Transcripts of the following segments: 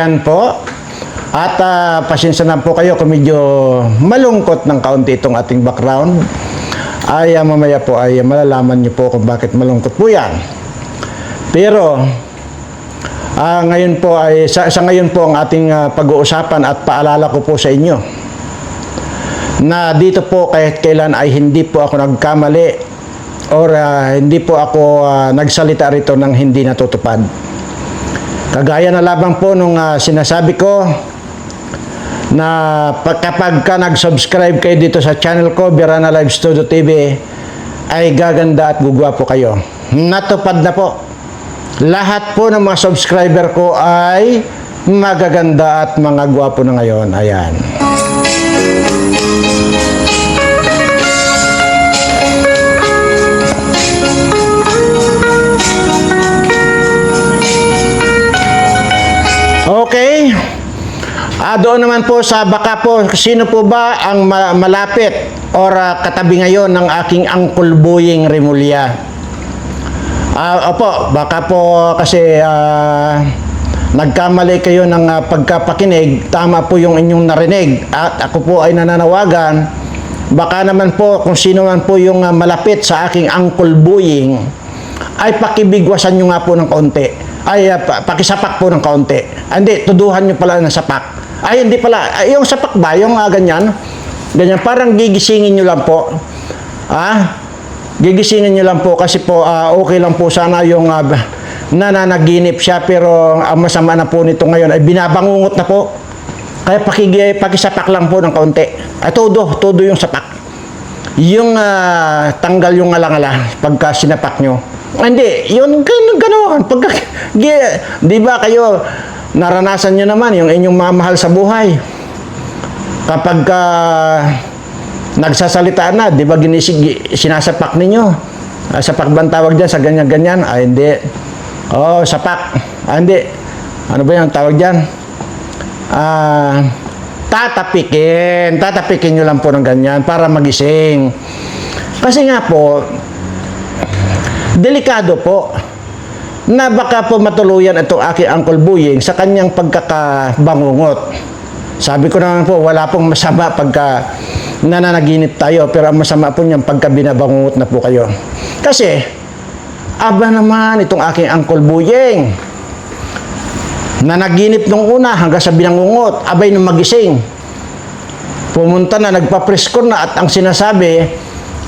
Ayan po. At ah, pasensya na po kayo kung medyo malungkot ng kaunti itong ating background. Ay ah, mamaya po ay malalaman niyo po kung bakit malungkot po yan. Pero ah, ngayon po ay sa, sa ngayon po ang ating ah, pag-uusapan at paalala ko po sa inyo na dito po kahit kailan ay hindi po ako nagkamali or ah, hindi po ako ah, nagsalita rito ng hindi natutupad. Kagaya na labang po nung ah, sinasabi ko na pag, kapag ka nag-subscribe kayo dito sa channel ko, Birana Live Studio TV, ay gaganda at gugwapo kayo. Natupad na po. Lahat po ng mga subscriber ko ay magaganda at mga gwapo na ngayon. Ayan. Ah, doon naman po sa baka po, sino po ba ang ma- malapit or ah, katabi ngayon ng aking Uncle Boying Remulla? Ah, opo, baka po kasi ah, nagkamali kayo ng ah, pagkapakinig, tama po yung inyong narinig at ako po ay nananawagan, baka naman po kung sino man po yung ah, malapit sa aking Uncle Boying, ay pakibigwasan nyo nga po ng kaunti. Ay, pa- pakisapak po ng kaunti. Hindi, tuduhan nyo pala ng sapak. Ay, hindi pala. Ay, yung sapak ba? Yung ah, ganyan? Ganyan, parang gigisingin nyo lang po. Ah? Gigisingin nyo lang po kasi po ah, okay lang po sana yung ah, nananaginip siya pero ang masama na po nito ngayon ay binabangungot na po. Kaya pakigi, pakisapak lang po ng kaunti. Ay, todo, todo yung sapak yung ah, tanggal yung alangala pagka sinapak nyo. Hindi, yun ganun ganoon. Pagka, di ba kayo, naranasan nyo naman yung inyong mga mahal sa buhay. Kapag ka nagsasalita na, di ba ginisig, sinasapak ninyo? Ah, sapak ba ang tawag dyan sa ganyan-ganyan? Ah, hindi. Oh, sapak. Ah, hindi. Ano ba yung tawag dyan? Ah, tatapikin. Tatapikin nyo lang po ng ganyan para magising. Kasi nga po, delikado po na baka po matuluyan itong aking Uncle Buying sa kanyang pagkakabangungot. Sabi ko naman po, wala pong masama pagka nananaginip tayo, pero ang masama po niyan pagka binabangungot na po kayo. Kasi, aba naman itong aking Uncle Buying na naginip nung una hanggang sa binangungot, abay nung magising. Pumunta na, nagpapreskor na at ang sinasabi,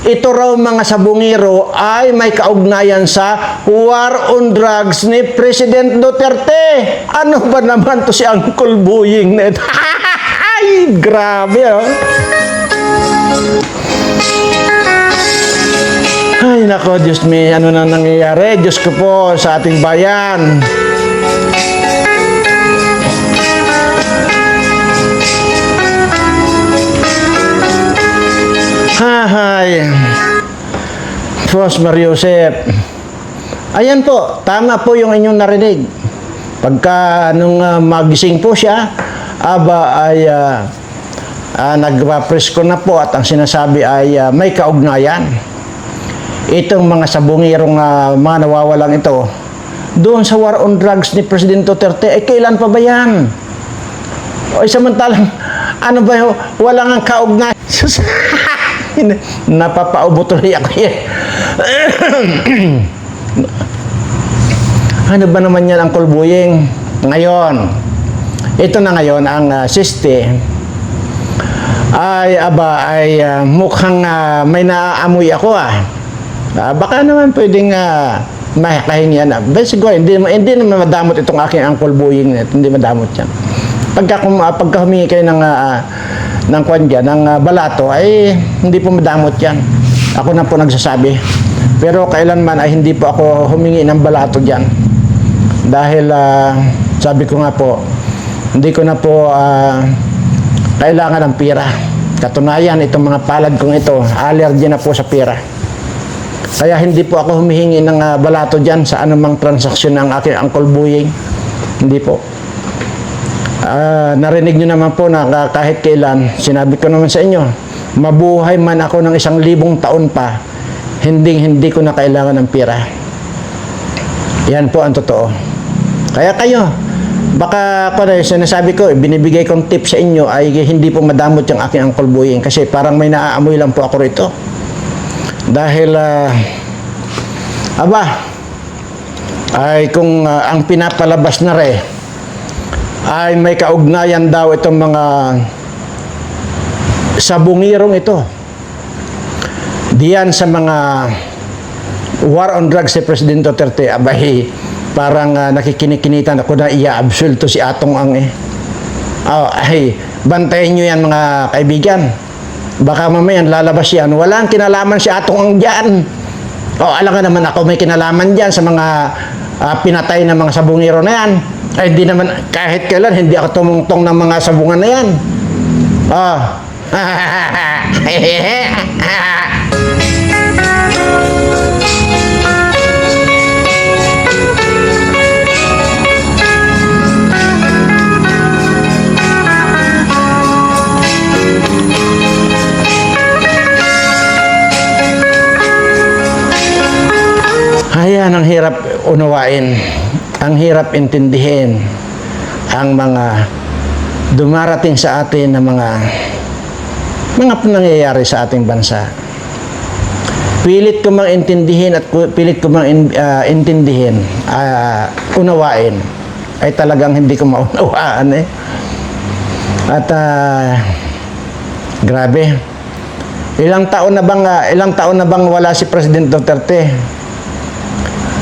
ito raw mga sabungiro ay may kaugnayan sa war on drugs ni President Duterte. Ano ba naman to si Uncle Buying na ito? Ay, grabe oh. Ay, nako, Diyos me, ano na nangyayari? Diyos ko po sa ating bayan. Hahay. Boss Mariusep. Ayan po, tama po yung inyong narinig. Pagka nung ah, magising po siya, aba ay uh, nagpa-presko na po at ang sinasabi ay ah, may kaugnayan. Itong mga sabungirong ah, mga nawawalang ito, doon sa war on drugs ni President Duterte, eh kailan pa ba yan? O samantalang, ano ba yun? Wala nga kaugnayan. Napapaubo tuloy ako yan. ano ba naman yan ang kulbuying? Ngayon, ito na ngayon ang uh, siste ay aba ay ah, mukhang ah, may naaamoy ako ah. Ah, baka naman pwedeng uh, makahingi yan. Siguro, hindi, hindi naman madamot itong aking angkol buying. na ito. Hindi madamot yan. Pagka, kum, ah, pagka humingi kayo ng, ah, ng kwan dyan, ng ah, balato, ay hindi po madamot yan. Ako na po nagsasabi. Pero kailanman ay hindi po ako humingi ng balato dyan. Dahil ah, sabi ko nga po, hindi ko na po ah, kailangan ng pira. Katunayan, itong mga palad kong ito, allergy na po sa pira. Kaya hindi po ako humihingi ng ah, balato dyan sa anumang transaksyon ng aking Uncle Buying. Hindi po. Ah, narinig nyo naman po na ka- kahit kailan, sinabi ko naman sa inyo, mabuhay man ako ng isang libong taon pa, hindi hindi ko na kailangan ng pira. Yan po ang totoo. Kaya kayo, baka ko na sinasabi ko, binibigay kong tip sa inyo ay hindi po madamot yung aking Uncle Boying kasi parang may naaamoy lang po ako rito. Dahil, ah, aba, ay kung ah, ang pinapalabas na re ay may kaugnayan daw itong mga sabungirong ito. Diyan sa mga war on drugs si President Duterte, abay, parang uh, nakikinikinita ako na iya-absolve to si Atong Ang eh. Oh, ay, bantayan nyo yan mga kaibigan. Baka mamaya lalabas yan. Walang kinalaman si Atong Ang dyan. O, oh, alam ka naman ako may kinalaman dyan sa mga ah, pinatay na mga sabungero na yan. Ay, hindi naman, kahit kailan, hindi ako tumungtong ng mga sabungan na yan. Oh. Ayan, ang hirap unawain. Ang hirap intindihin ang mga dumarating sa atin na mga mga nangyayari sa ating bansa. Pilit ko mang intindihin at pilit ko mang in- ah, intindihin, ah, unawain, ay talagang hindi ko maunawaan eh. At ah, grabe. Ilang taon na bang ah, ilang taon na bang wala si President Duterte?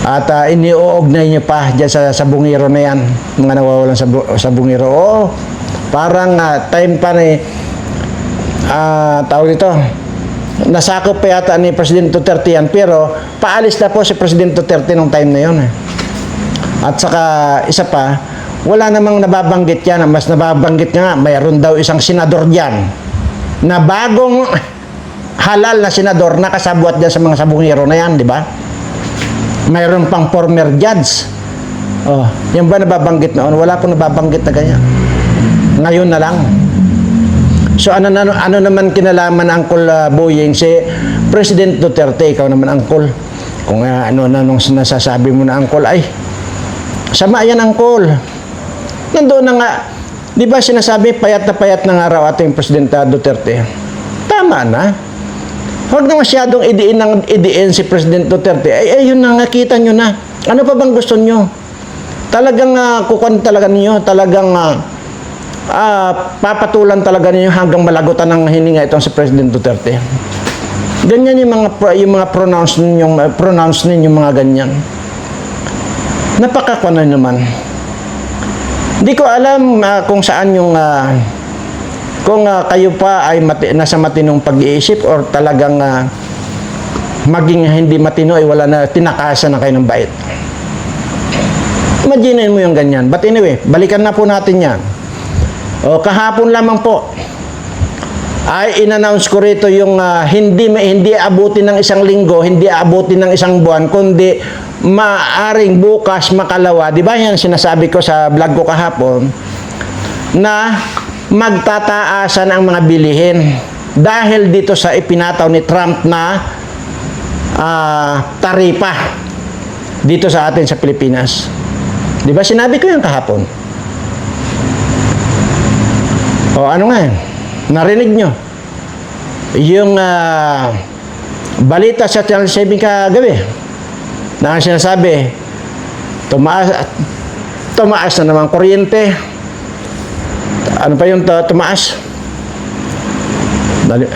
At uh, iniuugnay niyo pa dyan sa, sa bungiro na yan, mga nawawalan sa, sa bungiro. Oo, parang ah, time pa ni, ah, tawag dito, nasakop pa yata ni President Duterte yan, pero paalis na po si President Duterte nung time na yun. Eh. At saka, isa pa, wala namang nababanggit yan. Mas nababanggit nga, mayroon daw isang senador dyan na bagong halal na senador nakasabwat dyan sa mga sabungiro na yan, di ba? Mayroon pang former judge. Oh, yan ba nababanggit noon? Wala pong nababanggit na ganyan. Ngayon na lang. So ano, ano, ano naman kinalaman Uncle uh, Boying si President Duterte, ikaw naman Uncle. Kung uh, ano na nung nasasabi mo na Uncle, ay, sama yan Uncle. Nandoon na nga, di ba sinasabi payat na payat ng araw ating Presidente Duterte? Tama na. Huwag na masyadong idiin ng idiin si President Duterte. Ay, ayun na, nakita nyo na. Ano pa bang gusto nyo? Talagang uh, kukuan talaga ninyo, talagang ah, ah, papatulan talaga ninyo hanggang malagutan ng hininga itong si President Duterte. Ganyan yung mga yung mga pronounce ninyo, pronounce ninyo mga ganyan. Napakakuan na naman. Hindi ko alam ah, kung saan yung ah, kung ah, kayo pa ay mati, nasa matinong pag-iisip or talagang ah, maging hindi matino ay wala na tinakasan na kayo ng bait. Imagine mo yung ganyan. But anyway, balikan na po natin yan. O, kahapon lamang po ay in-announce ko rito yung ah, hindi hindi abutin ng isang linggo, hindi abutin ng isang buwan, kundi maaring bukas makalawa. Di ba yan sinasabi ko sa vlog ko kahapon na magtataasan ang mga bilihin dahil dito sa ipinataw ni Trump na ah, taripa dito sa atin sa Pilipinas. Di ba sinabi ko yan kahapon? O ano nga yan? Narinig nyo? Yung ah, balita sa Channel 7 kagabi na ang sinasabi, tumaas, tumaas na naman kuryente. Ano pa yung tu- tumaas? Dali,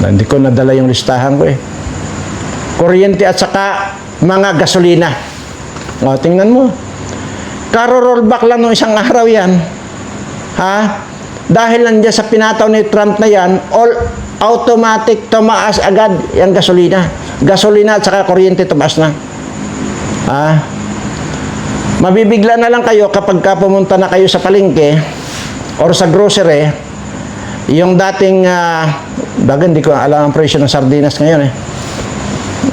hindi ko nadala yung listahan ko eh. Kuryente at saka mga gasolina. O, tingnan mo. Karo-rollback lang ng isang araw yan. Ha? Dahil nandiyan sa pinataw ni Trump na yan, all automatic tumaas agad yung gasolina. Gasolina at saka kuryente tumaas na. Ha? Mabibigla na lang kayo kapag ka pumunta na kayo sa palengke or sa grocery, yung dating, uh, baga hindi ko alam ang presyo ng sardinas ngayon eh.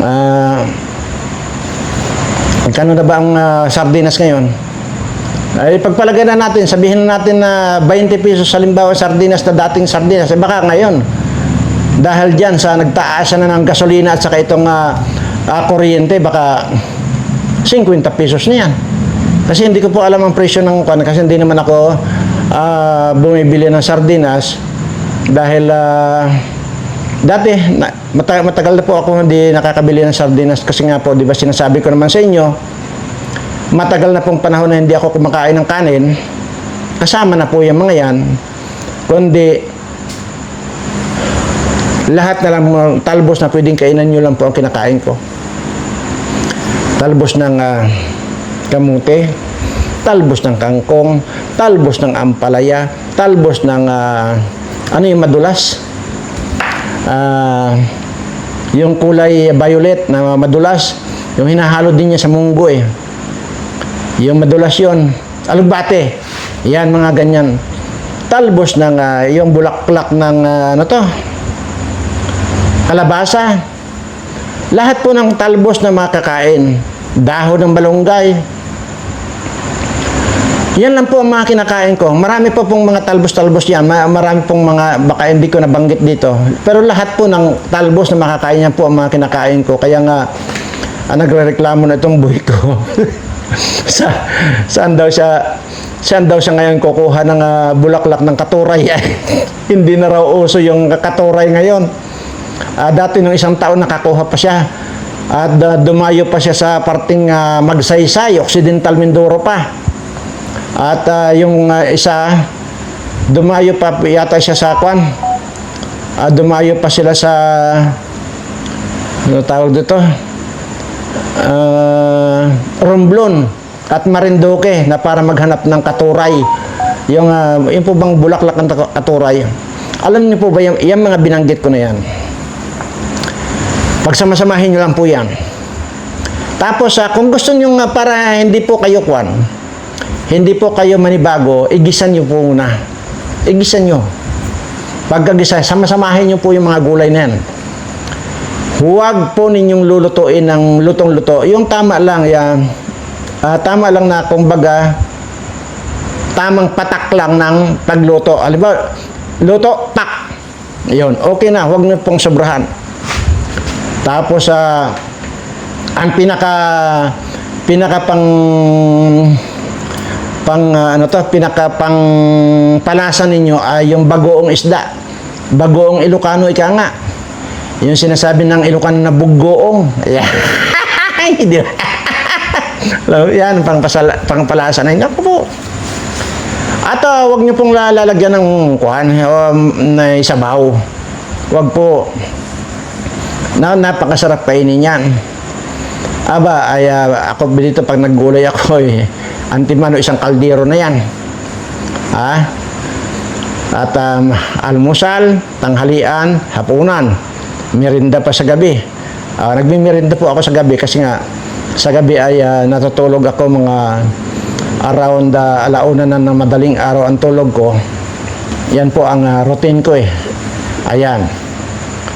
Ah, magkano na ba ang ah, sardinas ngayon? Ay, pagpalagay na natin, sabihin na natin na 20 pesos sa limbawa sardinas na dating sardinas, eh baka ngayon, dahil dyan sa nagtaasan na ng gasolina at saka itong ah, ah, kuryente, baka 50 pesos na yan. Kasi hindi ko po alam ang presyo ng kwan kasi hindi naman ako ah, bumibili ng sardinas dahil ah, dati na, mata- matagal na po ako hindi nakakabili ng sardinas kasi nga po 'di ba sinasabi ko naman sa inyo matagal na pong panahon na hindi ako kumakain ng kanin. Kasama na po yung mga yan kundi lahat na lang mga talbos na pwedeng kainan nyo lang po ang kinakain ko. Talbos ng ah, kamuti, talbos ng kangkong, talbos ng ampalaya, talbos ng ah, ano yung madulas? Ah, yung kulay violet na madulas, yung hinahalo din niya sa munggo eh. Yung madulas yon, alugbate. Yan mga ganyan. Talbos ng ah, yung bulaklak ng ah, ano to? Kalabasa. Lahat po ng talbos na makakain. Dahon ng balonggay. Yan lang po ang mga kinakain ko. Marami po pong mga talbos-talbos yan. Ma- Marami pong mga, baka hindi ko nabanggit dito. Pero lahat po ng talbos na makakain yan po ang mga kinakain ko. Kaya nga, ah, nagre-reklamo na itong buhay ko. sa, saan daw siya, saan daw siya ngayon kukuha ng ah, bulaklak ng katuray. hindi na raw uso yung katuray ngayon. Ah, dati nung isang taon nakakuha pa siya. At ah, dumayo pa siya sa parting ah, Magsaysay, Occidental Mindoro pa. At ah, yung ah, isa, dumayo pa yata siya sa Kwan. Ah, dumayo pa sila sa ano tawag dito? Ah, Romblon at Marinduque na para maghanap ng katuray. Yung, ah, yung po bang bulaklak ng katuray. Alam niyo po ba yung, yung mga binanggit ko na yan? Pagsamasamahin nyo lang po yan. Tapos, ah, kung gusto nyo nga para hindi po kayo kwan, hindi po kayo manibago, igisan nyo po muna. Igisan nyo. Pagkagisa, samasamahin nyo po yung mga gulay na yan. Huwag po ninyong lulutuin ng lutong-luto. Yung tama lang, yan. ah, tama lang na, kumbaga, tamang patak lang ng pagluto. Alam ba, luto, tak. Yun, okay na. Huwag nyo pong sobrahan. Tapos sa ang pinaka pinaka pang pang ah, ano to, pinaka pang palasa ninyo ay yung bagoong isda. Bagoong Ilocano ika nga. Yung sinasabi ng Ilocano na bugoong. Ayan. Hindi. Yan, pang, pasala, pang palasa na. Ako po. At ah, wag niyo pong lalagyan ng kuhan um, na isabaw. Wag po na napakasarap kainin yan. Aba, ay ah, ako dito pag naggulay ako eh, antimano isang kaldero na yan. Ha? At um, almusal, tanghalian, hapunan, merinda pa sa gabi. Ah, nagmimirinda po ako sa gabi kasi nga sa gabi ay ah, natutulog ako mga around uh, alauna na ng madaling araw ang tulog ko. Yan po ang ah, routine ko eh. Ayan.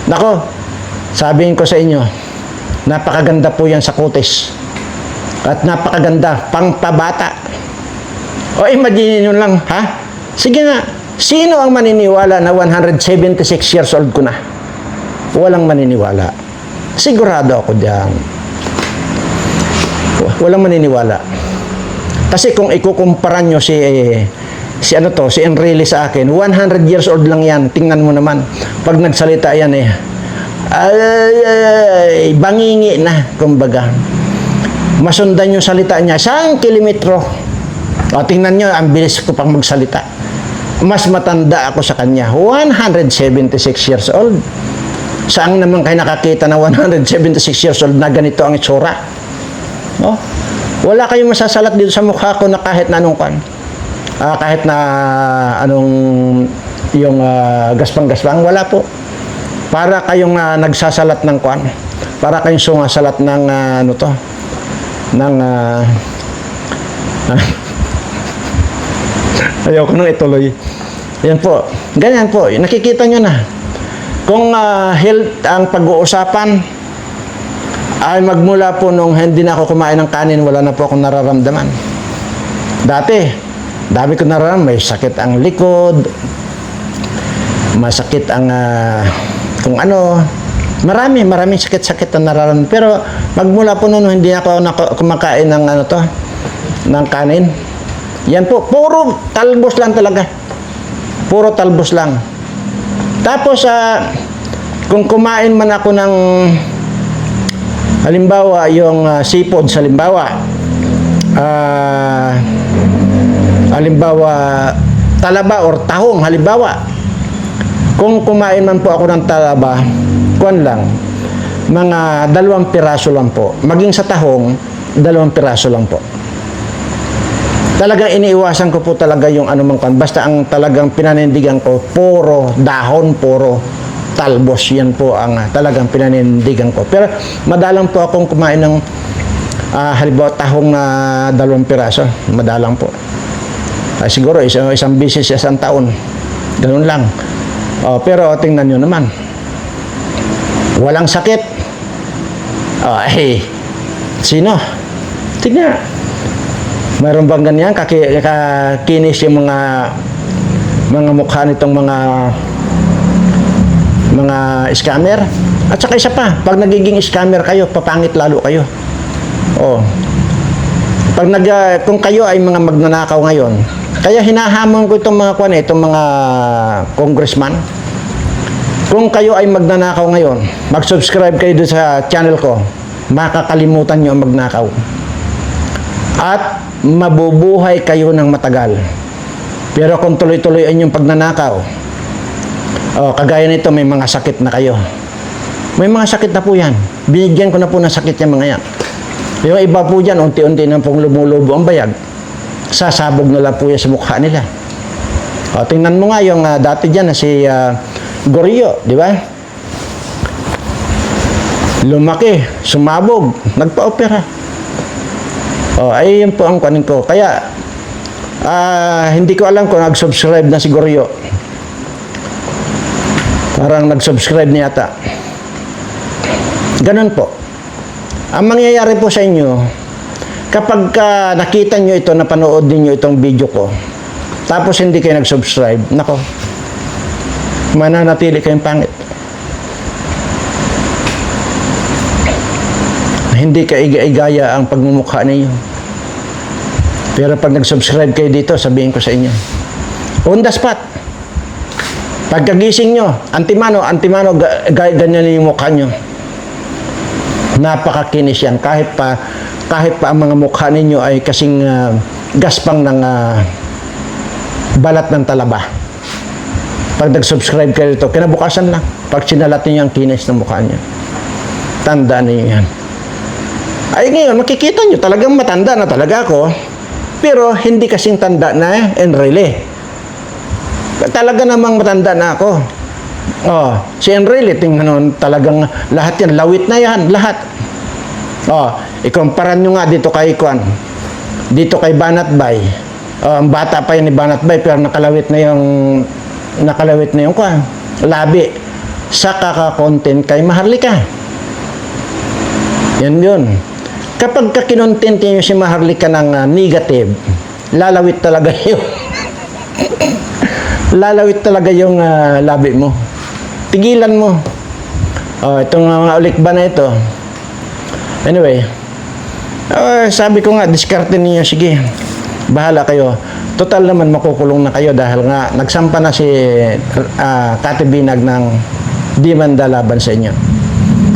Nako, sabihin ko sa inyo, napakaganda po yan sa kutis. At napakaganda, pang pabata. O imagine nyo lang, ha? Sige nga, sino ang maniniwala na 176 years old ko na? Walang maniniwala. Sigurado ako diyan. Walang maniniwala. Kasi kung ikukumpara nyo si si ano to, si Enrile sa akin, 100 years old lang yan. Tingnan mo naman. Pag nagsalita yan eh, ay, ay, ay, bangingi na, kumbaga. Masundan yung salita niya, isang kilometro. O, tingnan nyo, ang bilis ko pang magsalita. Mas matanda ako sa kanya. 176 years old. Saan naman kayo nakakita na 176 years old na ganito ang itsura? No? Wala kayong masasalat dito sa mukha ko na kahit na anong kan. Ah, kahit na anong yung ah, gaspang-gaspang, wala po. Para kayong ah, nagsasalat ng kwan. Para kayong sumasalat ng ah, ano to? Ng ah, Ayoko nang ituloy. Yan po. Ganyan po. Nakikita nyo na. Kung ah, health ang pag-uusapan, ay magmula po nung hindi na ako kumain ng kanin, wala na po akong nararamdaman. Dati, dami ko nararamdaman. May sakit ang likod, masakit ang ah, kung ano, marami, maraming sakit-sakit na nararamdaman. Pero magmula po noon, hindi ako nako- kumakain ng ano to, ng kanin. Yan po, puro talbos lang talaga. Puro talbos lang. Tapos, ah, kung kumain man ako ng halimbawa, yung ah, seafood halimbawa, ah, halimbawa, talaba or tahong, halimbawa, kung kumain man po ako ng talaba, kuan lang, mga dalawang piraso lang po. Maging sa tahong, dalawang piraso lang po. Talagang iniiwasan ko po talaga yung ano mang kan. Basta ang talagang pinanindigan ko, puro dahon, puro talbos. Yan po ang talagang pinanindigan ko. Pero madalang po akong kumain ng ah, halimbawa tahong na dalawang piraso. Madalang po. Ah, siguro isang, isang bisis sa isang taon. Ganun lang. Oh, pero tingnan nyo naman. Walang sakit. Eh, sino? Tingnan. Mayroon bang ganyan? Kaki, kakinis yung mga mga mukha nitong mga mga scammer. At saka isa pa, pag nagiging scammer kayo, papangit lalo kayo. Oh. Pag nag, ah, kung kayo ay mga magnanakaw ngayon, kaya hinahamon ko itong mga kwan, eh, itong mga congressman. Kung kayo ay magnanakaw ngayon, mag-subscribe kayo doon sa channel ko, makakalimutan nyo ang magnakaw. At mabubuhay kayo ng matagal. Pero kung tuloy-tuloy ang inyong pagnanakaw, oh, kagaya nito, may mga sakit na kayo. May mga sakit na po yan. Binigyan ko na po ng sakit yung mga yan. Yung iba po dyan, unti-unti na pong lumulubo ang bayag. Sasabog na lang po yan sa mukha nila. O, tingnan mo nga yung ah, dati dyan na si ah, Gorio, di ba? Lumaki, sumabog, nagpa-opera. O, ay yun po ang kanin ko. Kaya, ah, hindi ko alam kung nag-subscribe na si Gorio. Parang nag-subscribe niya ata. Ganun po. Ang mangyayari po sa inyo, kapag ka nakita nyo ito, napanood ninyo itong video ko, tapos hindi kayo nag-subscribe, nako, mananatili kayong pangit. Hindi ka iga-igaya ang pagmumukha ninyo. Pero pag nag-subscribe kayo dito, sabihin ko sa inyo, on the spot, pagkagising nyo, antimano, antimano, ga- ga- ganyan yung mukha nyo napakakinis yan kahit pa kahit pa ang mga mukha ninyo ay kasing ah, gaspang ng ah, balat ng talaba pag nag-subscribe kayo dito kinabukasan lang pag sinalat niyo ang kinis ng mukha niyo tandaan niyo yan ay ngayon makikita niyo talagang matanda na talaga ako pero hindi kasing tanda na Enrile talaga namang matanda na ako Oh, si Enrile, tingnan nun, talagang lahat yan, lawit na yan, lahat. Oh, ikumpara nyo nga dito kay Kwan. Dito kay Banat Bay. Oh, ang bata pa yun ni Banat Bay, pero nakalawit na yung, nakalawit na yung Kwan. Labi. Sa kakakontent kay Maharlika. Yan yun. Kapag ka kinontent nyo si Maharlika ng ah, negative, lalawit talaga yun. lalawit talaga yung ah, labi mo. Tigilan mo. Oh, itong mga ulikba na ito. Anyway, ah, sabi ko nga, diskarte niyo, sige. Bahala kayo. Total naman makukulong na kayo dahil nga nagsampa na si ah, Kati Binag ng demanda laban sa inyo.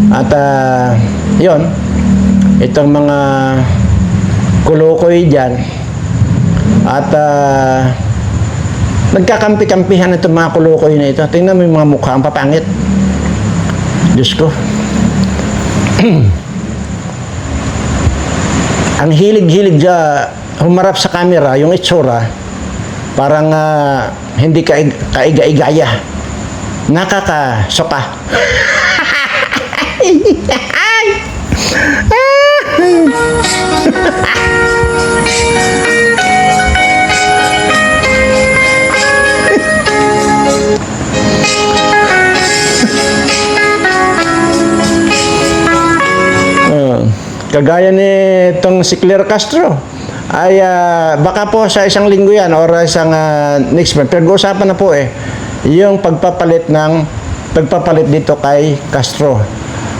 At ah, yon itong mga kulukoy dyan at ah, Nagkakampi-kampihan itong mga kulukoy na ito. Tingnan mo yung mga mukha, ang papangit. Diyos ko. ang hilig-hilig dya humarap sa camera, yung itsura, parang ah, hindi ka kaiga-igaya. Nakakasoka. Oh, kagaya ni itong si Claire Castro ay ah, baka po sa isang linggo yan or isang ah, next month pinag-uusapan na po eh yung pagpapalit ng pagpapalit dito kay Castro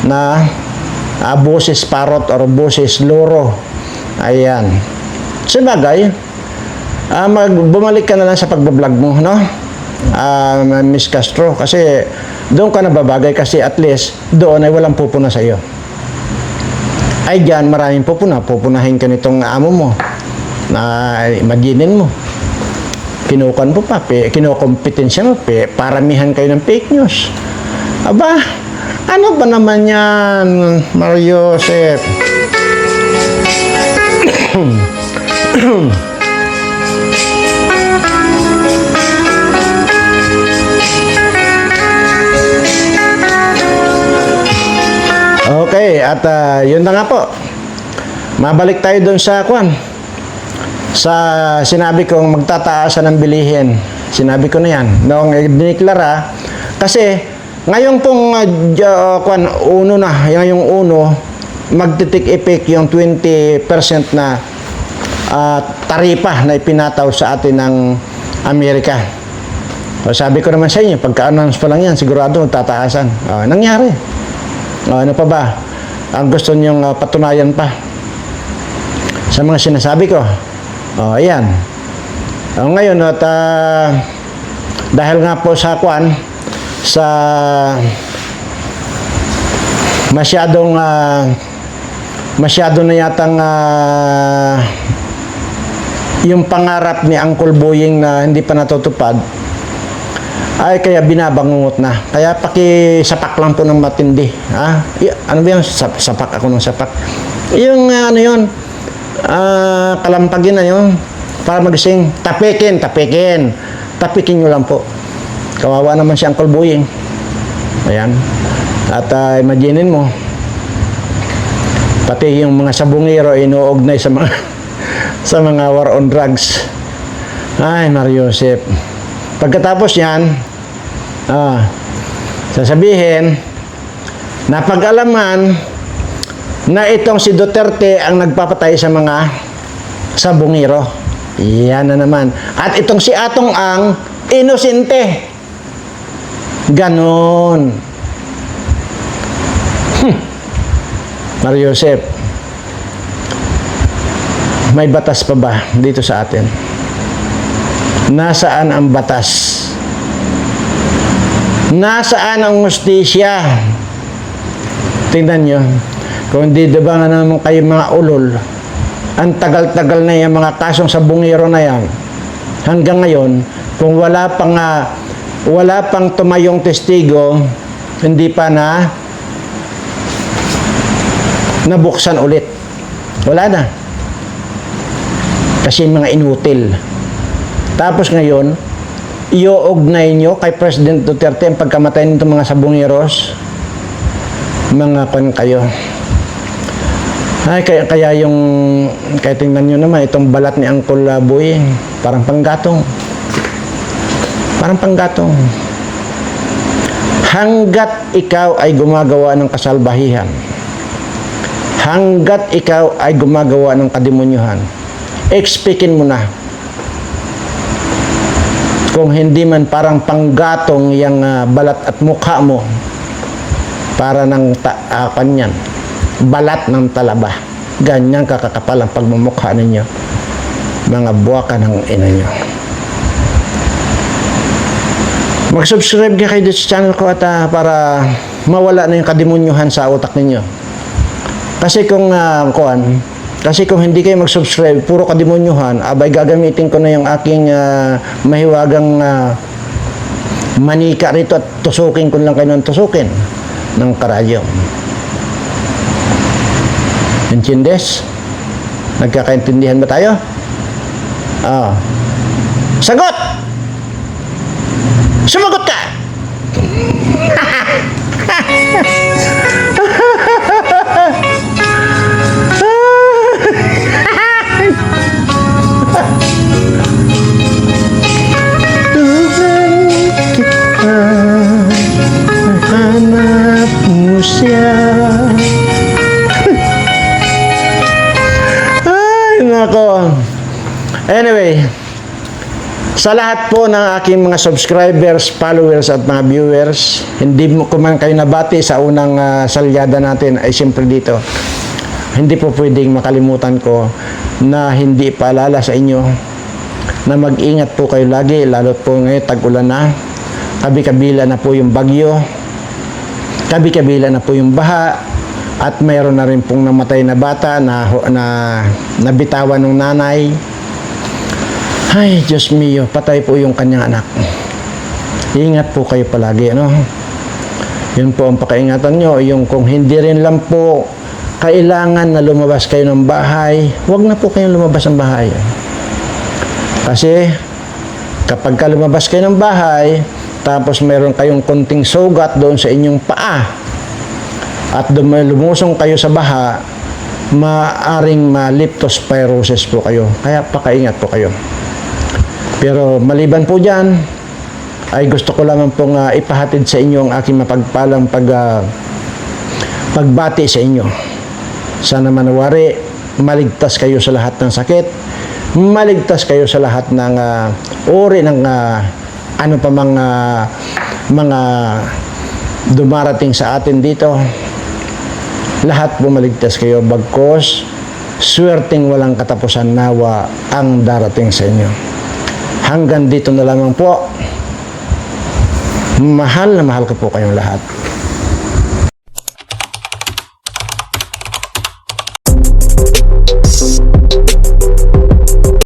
na ah, boses parot or boses loro ayan Sabagay, ah mag, bumalik ka na lang sa pagbablog mo, no? Ah, Miss Castro, kasi doon ka nababagay kasi at least doon ay walang pupuna sa iyo. Ay diyan maraming pupuna, pupunahin ka nitong amo mo. Na imaginin mo. Kinukan mo pa, pe, kinukompetensya mo, pe, paramihan kayo ng fake news. Aba, ano ba naman yan, Mario Joseph? Okay, at ah, yun na nga po. Mabalik tayo doon sa kwan. Sa sinabi kong magtataasan ng bilihin. Sinabi ko na yan. Noong diniklara, kasi ngayon pong uh, j- kwan, uno na, yung uno, magtitik effect yung 20% na ah, taripa na ipinataw sa atin ng Amerika. O, sabi ko naman sa inyo, pagka-announce pa lang yan, sigurado tataasan. O, nangyari. O, ano pa ba? Ang gusto niyong ah, patunayan pa sa mga sinasabi ko. O, ayan. O, ngayon, at ah, dahil nga po sa kwan, sa masyadong ah, masyado na yatang ah, yung pangarap ni Uncle Boying na hindi pa natutupad ay kaya binabangungot na. Kaya pakisapak lang po ng matindi. Ha? Ano ba sap- sapak ako ng sapak? Yung ah, ano yun, ah, kalampagin na yun. Para magising, tapikin, tapikin. Tapikin nyo lang po. Kawawa naman si Uncle Boying. Ayan. At ah, imaginin mo, pati yung mga sabungero inuugnay sa mga sa mga war on drugs. Ay, Mario Joseph. Pagkatapos yan, ah, sasabihin, napag-alaman na itong si Duterte ang nagpapatay sa mga sabungero. Yan na naman. At itong si Atong ang inosente. Ganon. Hmm. Mario Joseph, may batas pa ba dito sa atin? Nasaan ang batas? Nasaan ang mustisya? Tingnan nyo. Diba nga naman kayo mga ulol, ang tagal-tagal na yung mga kasong sa bungiro na yan. Hanggang ngayon, kung wala pang, wala pang tumayong testigo, hindi pa na nabuksan ulit. Wala na. Kasi mga inutil. Tapos ngayon, ioognay nyo kay President Duterte ang pagkamatay nito mga sabungeros. Mga pan kayo. Ay, kaya, kaya yung, kaya tingnan nyo naman, itong balat ni Uncle uh, Boy, parang panggatong. Parang panggatong. Hanggat ikaw ay gumagawa ng kasalbahihan, hanggat ikaw ay gumagawa ng kademonyuhan, expectin mo na kung hindi man parang panggatong yung ah, balat at mukha mo para ng ta- ah, kanyan, balat ng talaba. Ganyan kakakapal ang pagmumukha ninyo. Mga buwaka ng ina nyo. Mag-subscribe ka kayo dito sa channel ko at ah, para mawala na yung kademonyuhan sa utak ninyo. Kasi kung uh, kuan, kasi kung hindi kayo mag-subscribe, puro kademonyuhan, abay gagamitin ko na yung aking ah, mahiwagang ah, manika rito at tusukin ko lang kayo ng tusukin ng karadyo. Intindes? Nagkakaintindihan ba tayo? Ah. Sagot! Sumagot ka! Hanap mo siya Nako Anyway sa lahat po ng aking mga subscribers, followers at mga viewers, hindi mo ko man kayo nabati sa unang ah, salyada natin ay siyempre dito. hindi po pwedeng makalimutan ko na hindi paalala sa inyo na mag-ingat po kayo lagi, lalo po ngayon tag-ulan na. Kabi-kabila na po yung bagyo. Kabi-kabila na po yung baha. At mayroon na rin pong namatay na bata na, na nabitawan ng nanay. Ay, Diyos mio, patay po yung kanyang anak. Ingat po kayo palagi, ano? Yun po ang pakaingatan nyo. Yung kung hindi rin lang po kailangan na lumabas kayo ng bahay, huwag na po kayong lumabas ng bahay. Kasi kapag ka lumabas kayo ng bahay, tapos meron kayong konting sugat doon sa inyong paa, at lumusong kayo sa baha, maaring ma-leptospirosis po kayo. Kaya pakaingat po kayo. Pero maliban po dyan, ay gusto ko lamang pong ah, ipahatid sa inyo ang aking mapagpalang pag, ah, pagbati sa inyo. Sana manawari, maligtas kayo sa lahat ng sakit, maligtas kayo sa lahat ng ah, uri ng ah, ano pa mga mga dumarating sa atin dito. Lahat bumaligtas kayo bagkos swerteng walang katapusan nawa ang darating sa inyo. Hanggang dito na lamang po. Mahal na mahal ko po kayong lahat.